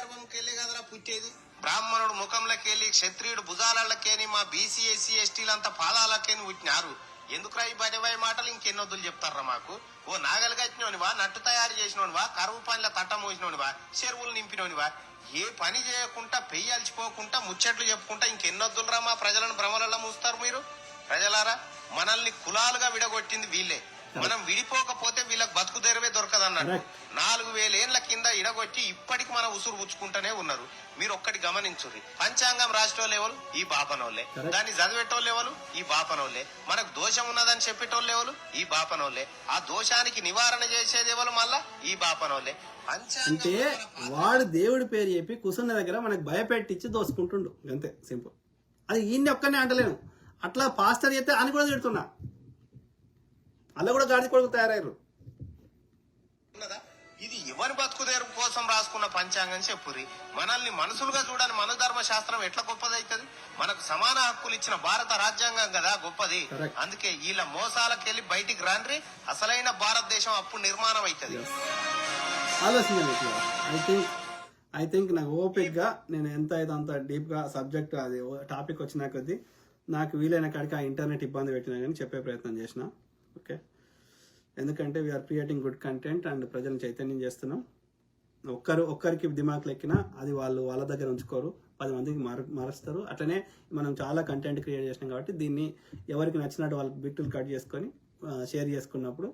గర్భంకెళ్ళి కదరా పుట్టేది? బ్రాహ్మణుడు ముఖంలోకెళ్ళి క్షత్రియుడు భుజాలకేని మా బీసీ ఎస్సీ ఎస్టీలంతా పాదాలకేని పుట్టినారు. ఎందుకురా ఈ బడివాయి మాటలు? ఇంకెన్నొద్దులు చెప్తారా మాకు? ఓ నాగలు కట్టినోనివా నట్టు తయారు చేసినోనివా కరువు పనుల తట్ట మోసినోనివా చెరువులు నింపినోనివా? ఏ పని చేయకుండా పెయ్యాల్చిపోకుండా ముచ్చట్లు చెప్పుకుంటా ఇంకెన్నొద్దులరా మా ప్రజలను భ్రమలలో మూస్తారు మీరు? ప్రజలారా మనల్ని కులాలుగా విడగొట్టింది వీళ్ళే. మనం విడిపోకపోతే వీళ్ళకి బతుకు తెరవే దొరకదన్నాడు Correct. నాలుగు వేలేళ్ళ కింద ఇడగొట్టి ఇప్పటికి మన ఉసురు పుచ్చుకుంటూనే ఉన్నారు. మీరు ఒక్కటి గమనించుర్రి. పంచాంగం రాసేటోళ్ళు ఎవరు? ఈ బాపనోళ్ళే. దాన్ని చదివేటోళ్ళు ఎవరు? ఈ బాపనోళ్ళే. మనకు దోషం ఉన్నదని చెప్పేటోళ్ళు ఎవరు? ఈ బాపనోళ్ళే. ఆ దోషానికి నివారణ చేసేది ఎవరు మళ్ళా? ఈ బాపనోళ్ళే. అంటే వాడు దేవుడి పేరు చెప్పి కుసున్న దగ్గర మనకు భయపెట్టించి దోసుకుంటుండు. అంతే సింపుల్. అది ఈయన్ని ఒక్కనే అంటలేను. అట్లా పాస్టర్ చెప్తే అని కూడా తిడుతున్నా. అలా కూడా గాడి కొడుకు తయారయ్యారు. ఇది ఎవరి బతుకుదేరు కోసం రాసుకున్న పంచాంగం చెప్పురి మనల్ని మనుషులుగా చూడని మన ధర్మ శాస్త్రం ఎట్లా గొప్పదైతది? మనకు సమాన హక్కులు ఇచ్చిన భారత రాజ్యాంగం కదా గొప్పది. అందుకే వీళ్ళ మోసాలకెళ్ళి బయటికి రాండ్రి అసలైన భారతదేశం అప్పుడు నిర్మాణం అవుతుంది ఐ థింక్ ఐ థింక్ నాకు ఓపిక్గా నేను ఎంత అయితే అంత డీప్గా సబ్జెక్ట్ అది టాపిక్ వచ్చిన కొద్దీ నాకు వీలైన కాడికి ఆ ఇంటర్నెట్ ఇబ్బంది పెట్టినా కానీ చెప్పే ప్రయత్నం చేసిన. ఓకే ఎందుకంటే we're creating good content and ప్రజలను చైతన్యం చేస్తున్నాం. ఒక్కరు ఒక్కరికి దిమాకులు ఎక్కినా అది వాళ్ళు వాళ్ళ దగ్గర ఉంచుకోరు పది మందికి మారు మారుస్తారు. అట్లనే మనం చాలా కంటెంట్ క్రియేట్ చేసినాం కాబట్టి దీన్ని ఎవరికి నచ్చినట్టు వాళ్ళ బిట్టులు కట్ చేసుకొని షేర్ చేసుకున్నప్పుడు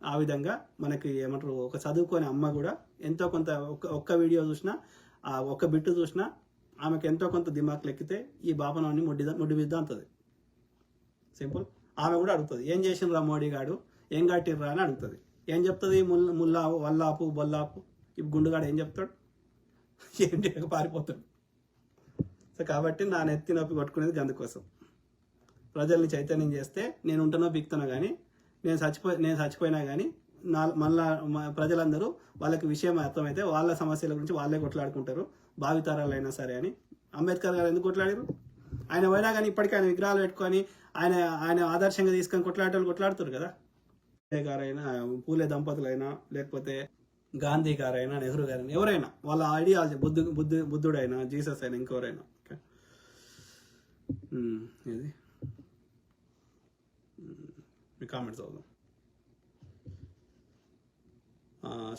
ఆ విధంగా మనకి ఏమంటారు ఒక చదువుకొని అమ్మ కూడా ఎంతో కొంత ఒక్క ఒక్క వీడియో చూసినా ఆ ఒక్క బిట్టు చూసినా ఆమెకు ఎంతో కొంత దిమాకులు ఎక్కితే ఈ బాపనాన్ని ముడ్డి ముడ్డి విద్ద అంతది. సింపుల్ ఆమె కూడా అడుగుతుంది ఏం చేసిండ్రా మోడీ గాడు? ఏం కట్టిర్రా? అని అడుగుతుంది. ఏం చెప్తుంది ముల్ ముల్లా వల్లాపు బొల్లాపు? ఇప్పుడు గుండుగాడు ఏం చెప్తాడు? ఏంటి? పారిపోతాడు. సో కాబట్టి నా నెత్తి నొప్పి కొట్టుకునేది అందుకోసం ప్రజల్ని చైతన్యం చేస్తే నేను ఉంటున్నా బిక్తున్నా కానీ నేను చచ్చిపో నేను చచ్చిపోయినా కానీ నా మళ్ళా ప్రజలందరూ వాళ్ళకి విషయం అర్థమైతే వాళ్ళ సమస్యల గురించి వాళ్ళే కొట్లాడుకుంటారు. భావితరాలైనా సరే అని. అంబేద్కర్ గారు ఎందుకు కొట్లాడారు ఆయన పోయినా కానీ ఇప్పటికీ ఆయన విగ్రహాలు పెట్టుకొని ఆయన ఆయన ఆదర్శంగా తీసుకొని కొట్లాడేటోళ్ళు కొట్లాడుతారు కదా. గారైనా పూలే దంపతులైనా లేకపోతే గాంధీ గారైనా నెహ్రూ గారైనా ఎవరైనా వాళ్ళ ఐడియాలజీ బుద్ధు బుద్ధు బుద్ధుడైనా జీసస్ అయినా ఇంకెవరైనా. ఓకే. ఇది మీ కామెంట్స్ అవుదాం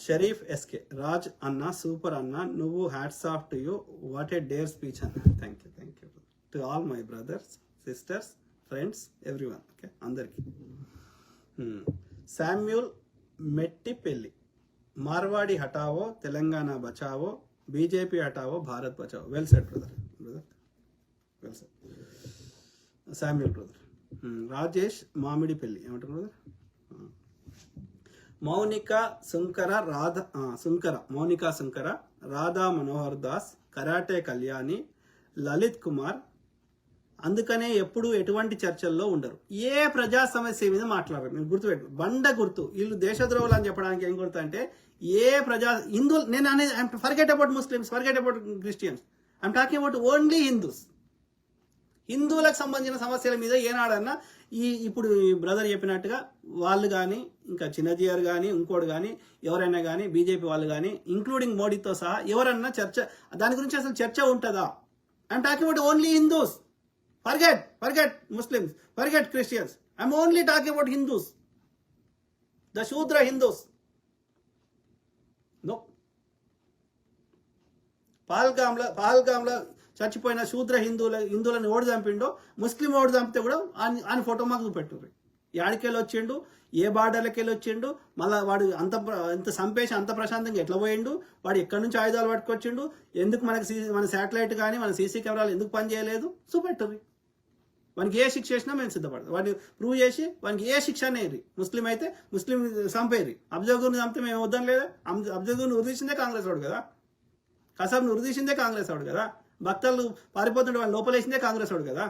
షరీఫ్ ఎస్కే రాజ్ అన్న సూపర్ అన్న నువ్వు hats off to you what a dare speech అన్న. Thank you thank you to all my brothers sisters friends everyone okay అందరికీ. శామ్యూల్ మెట్టిపెల్లి. మార్వాడి హటావో తెలంగాణ బచావో బీజేపీ హటావో Bharat Bachao. Well set brother brother well set Samuel brother Rajesh Mamidipalli. ఏమంటారు brother Mounika Sunkara Radha ఆ, Sunkara Mounika Sunkara Radha Manohar Das karate Kalyani Lalit Kumar అందుకనే ఎప్పుడు ఎటువంటి చర్చల్లో ఉండరు. ఏ ప్రజా సమస్య మీద మాట్లాడరు. మీరు గుర్తుపెట్టు బండ గుర్తు. వీళ్ళు దేశద్రోహులు అని చెప్పడానికి ఏం గుర్తు అంటే ఏ ప్రజా హిందువులు నేను అనేది forget about Muslims forget about Christians I'm talking about only Hindus హిందువులకు సంబంధించిన సమస్యల మీద ఏనాడన్నా ఈ ఇప్పుడు బ్రదర్ చెప్పినట్టుగా వాళ్ళు కానీ ఇంకా చిన్నజీఆర్ కానీ ఇంకోటి కానీ ఎవరైనా కానీ బీజేపీ వాళ్ళు కానీ ఇంక్లూడింగ్ మోడీతో సహా ఎవరన్నా చర్చ దాని గురించి అసలు చర్చ ఉంటుందా? I'm talking about only Hindus forget forget Muslims forget Christians I'm only talking about Hindus the Shudra Hindus no పాల్గామ్లో పాల్గామ్లో చచ్చిపోయిన శూద్ర హిందువుల హిందువులను ఓడి చంపిండో ముస్లిం ఓడి చంపితే కూడా ఆయన ఫోటో మాకు చూపెట్టుర్రి. యాడికెళ్ళి వచ్చిండు ఏ బార్డర్లకి వెళ్ళి వచ్చిండు మళ్ళీ వాడు అంత ఎంత సంపేసి అంత ప్రశాంతంగా ఎట్లా పోయిండు? వాడు ఎక్కడి నుంచి ఆయుధాలు పట్టుకొచ్చిండు? ఎందుకు మనకి సీ- మన శాటిలైట్ కానీ మన సీసీ కెమెరాలు ఎందుకు పనిచేయలేదు? చూపెట్టుర్రి. వానికి ఏ శిక్ష చేసినా మేము సిద్ధపడతాం. వాడిని ప్రూవ్ చేసి వానికి ఏ శిక్ష అనేది ముస్లిం అయితే ముస్లిం చంపేరి అబ్జర్వర్ని చంపితే మేము వద్దాం లేదా? అబ్జర్వర్ని ఉరిదీసిందే కాంగ్రెస్ వాడు కదా? కసాబ్ని ఉరిదీసిందే కాంగ్రెస్ వాడు కదా? భక్తులు పారిపోతుంటే వాళ్ళు లోపలేసిందే కాంగ్రెస్ వాడు కదా?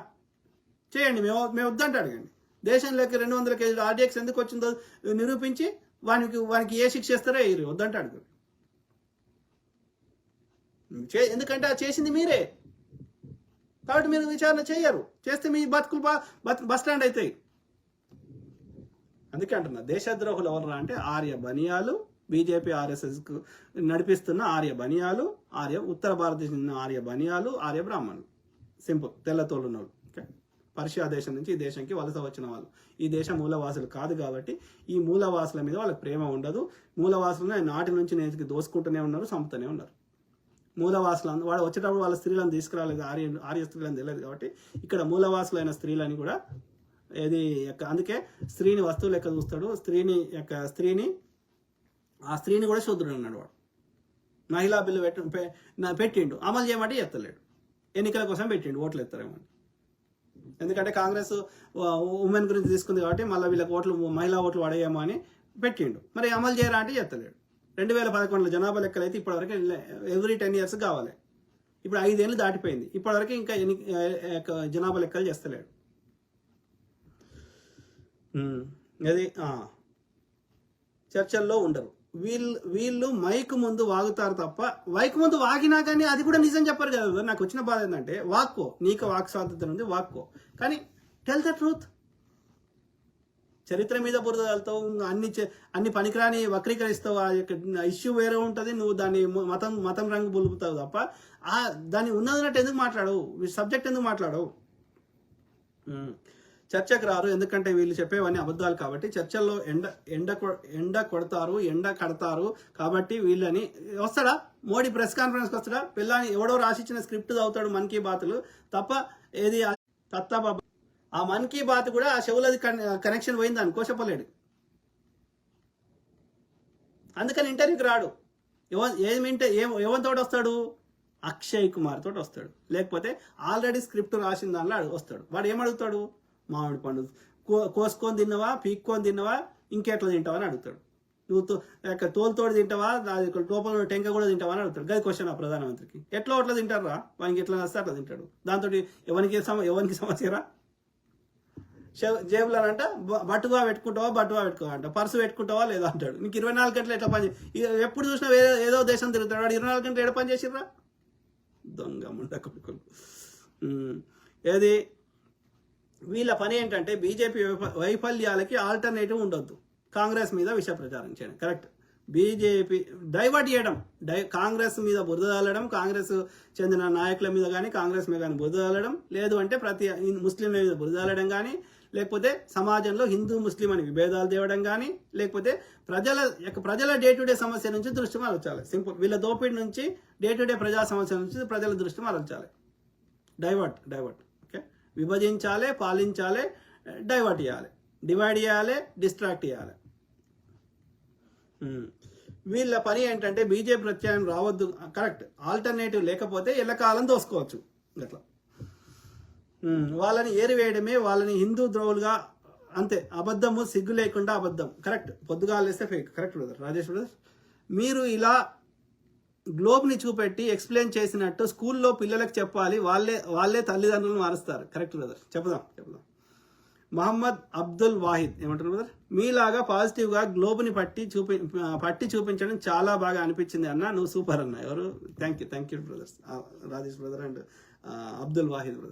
చేయండి మేము మేము వద్దంటే అడగండి. దేశంలోకి రెండు వందల కేజీలు ఆర్డీఎక్స్ ఎందుకు వచ్చిందో నిరూపించి వానికి వానికి ఏ శిక్ష ఇస్తారో వేయరు వద్దంటే అడుగు చే- ఎందుకంటే అది చేసింది మీరే. కాబట్టి మీరు విచారణ చేయరు. చేస్తే మీ బతుకులు బస్ స్టాండ్ అవుతాయి అందుకే అంటున్నా దేశద్రోహులు ఎవరు అంటే ఆర్య బనియాలు బీజేపీ ఆర్ఎస్ఎస్కు నడిపిస్తున్న ఆర్య బనియాలు ఆర్య ఉత్తర భారతదేశం ఆర్య బనియాలు ఆర్య బ్రాహ్మణులు. సింపుల్ తెల్ల తోలున్నోళ్ళు. ఓకే? పర్షియా దేశం నుంచి ఈ దేశంకి వలస వచ్చిన వాళ్ళు. ఈ దేశం మూలవాసులు కాదు కాబట్టి ఈ మూలవాసుల మీద వాళ్ళకి ప్రేమ ఉండదు. మూలవాసులను నాటి నుంచి నేటికి దోసుకుంటూనే ఉన్నారు చంపుతూనే ఉన్నారు. మూలవాసులు అంద- వాడు వచ్చేటప్పుడు వాళ్ళ స్త్రీలను తీసుకురాలేదు ఆర్య ఆర్య స్త్రీలను తెలియదు కాబట్టి ఇక్కడ మూలవాసులైన స్త్రీలని కూడా ఏది యొక్క అందుకే స్త్రీని వస్తువు లెక్క చూస్తాడు స్త్రీని యొక్క స్త్రీని ఆ స్త్రీని కూడా శూద్రుడు అన్నాడు వాడు. మహిళా బిల్లు పెట్టి పెట్టిండు అమలు చేయమంటే ఎత్తలేడు. ఎన్నికల కోసం పెట్టిండు ఓట్లు ఎత్తారేమో ఎందుకంటే కాంగ్రెస్ ఉమెన్ గురించి తీసుకుంది కాబట్టి మళ్ళీ వీళ్ళకి ఓట్లు మహిళా ఓట్లు పడేయమో అని పెట్టిండు. మరి అమలు చేయరా అంటే ఎత్తలేడు. రెండు వేల పదకొండులో జనాభా లెక్కలు అయితే ఇప్పటివరకు ఎవ్రీ టెన్ ఇయర్స్ కావాలి. ఇప్పుడు ఐదేళ్ళు దాటిపోయింది. ఇప్పటివరకు ఇంకా ఎన్ని జనాభా లెక్కలు చేస్తలేడు. అది చర్చల్లో ఉండరు. వీళ్ళు వీళ్ళు మైక్ ముందు వాగుతారు తప్ప మైక్ ముందు వాగినా కానీ అది కూడా నిజం చెప్పరు కదా. నాకు వచ్చిన బాధ ఏంటంటే వాక్కో నీకు వాక్ స్వాతంత్రం ఉంది వాక్కో. కానీ టెల్ ద ట్రూత్ చరిత్ర మీద బురద వెళ్తావు అన్ని అన్ని పనికిరాని వక్రీకరిస్తావు ఆ యొక్క ఇష్యూ వేరే ఉంటుంది నువ్వు దాన్ని మతం మతం రంగు బులుపుతావు తప్ప ఆ దాన్ని ఉన్నదన్నట్టు ఎందుకు మాట్లాడవు? సబ్జెక్ట్ ఎందుకు మాట్లాడవు? చర్చకు రారు ఎందుకంటే వీళ్ళు చెప్పేవన్నీ అబద్ధాలు కాబట్టి చర్చల్లో ఎండ ఎండ ఎండ కొడతారు ఎండ కడతారు కాబట్టి వీళ్ళని వస్తాడా? మోడీ ప్రెస్ కాన్ఫరెన్స్కి వస్తాడా? పిల్లని ఎవడో రాసిచ్చిన స్క్రిప్ట్ చదువుతాడు మన్ కీ బాత్లు తప్ప ఏది తత్తా ఆ మన్ కీ బాత్ కూడా ఆ చెవులది కనెక్షన్ పోయింది అనుకో చెప్పలేడు అందుకని ఇంటర్వ్యూకి రాడు. ఎవ ఏమింటే ఏ ఎవరితోటి వస్తాడు? అక్షయ్ కుమార్ తోటి వస్తాడు. లేకపోతే ఆల్రెడీ స్క్రిప్ట్ రాసిన దానిలో వస్తాడు. వాడు ఏమడుగుతాడు మామిడి పండు. కో- కోసుకొని తిన్నవా? పీక్కొని తిన్నవా? ఇంకెట్లా తింటావా అని అడుగుతాడు. నువ్వు తో- తోలుతోడు తింటావా? అది లోపల టెంక కూడా తింటావా అని అడుగుతాడు. గది క్వశ్చన్ ఆ ప్రధానమంత్రికి. ఎట్లా అట్లా తింటారా వానికి ఎట్లా వస్తే అట్లా తింటాడు. దాంతో ఎవరికి సమ ఎవరికి సమస్యరా జేబులో అంట బ- బట్టుగా పెట్టుకుంటావా బట్టుగా పెట్టుకోవా అంట పర్సు పెట్టుకుంటావా లేదా అంటాడు. నీకు ఇరవై నాలుగు గంటలు ఎట్లా పని ఎప్పుడు చూసినా వేరే ఏదో దేశం తిరుగుతాడు వాడు ఇరవై నాలుగు గంటలు ఎక్కడ పని చేసిర్రా? దొంగ ముండ కొడుకులు. ఏది? వీళ్ళ పని ఏంటంటే బీజేపీ వైఫల్యాలకి ఆల్టర్నేటివ్ ఉండొద్దు. కాంగ్రెస్ మీద విష ప్రచారం చేయడం. కరెక్ట్. బీజేపీ డైవర్ట్ చేయడం. డై కాంగ్రెస్ మీద బురద తల్లడం కాంగ్రెస్ చెందిన నాయకుల మీద కానీ కాంగ్రెస్ మీద కానీ బురద తల్లడం లేదు అంటే ప్రతి ముస్లింల మీద బురద చల్లడం కానీ లేకపోతే సమాజంలో హిందూ ముస్లిం అని విభేదాలు తేవడం కానీ లేకపోతే ప్రజల యొక్క ప్రజల డే టు డే సమస్య నుంచి దృష్టి మరల్చాలి. సింపుల్ వీళ్ళ దోపిడి నుంచి డే టు డే ప్రజా సమస్య నుంచి ప్రజల దృష్టి మరల్చాలి. Divert divert okay? విభజించాలి పాలించాలి డైవర్ట్ చేయాలి. డివైడ్ చేయాలి డిస్ట్రాక్ట్ చేయాలి. వీళ్ళ పని ఏంటంటే బీజేపీ ప్రత్యాయం రావద్దు. కరెక్ట్. ఆల్టర్నేటివ్ లేకపోతే ఎల్లకాలం దోసుకోవచ్చు. అట్లా. వాళ్ళని ఏరివేయడమే వాళ్ళని హిందూ ద్రోవులుగా అంతే అబద్ధము సిగ్గు లేకుండా అబద్ధం. Correct పొద్దుగాలేస్తే fake correct brother Rajesh brother మీరు ఇలా గ్లోబ్ని చూపెట్టి ఎక్స్ప్లెయిన్ చేసినట్టు స్కూల్లో పిల్లలకు చెప్పాలి వాళ్ళే వాళ్ళే తల్లిదండ్రులను మారుస్తారు. కరెక్ట్ బ్రదర్ చెప్దాం చెప్దాం మహమ్మద్ అబ్దుల్ వాహిద్ ఏమంటారు బ్రదర్ మీలాగా పాజిటివ్గా గ్లోబ్ని పట్టి చూపి పట్టి చూపించడం చాలా బాగా అనిపించింది అన్న. నువ్వు సూపర్ అన్న. ఎవరు? Thank you thank you brothers Rajesh brother and Abdul Wahid brother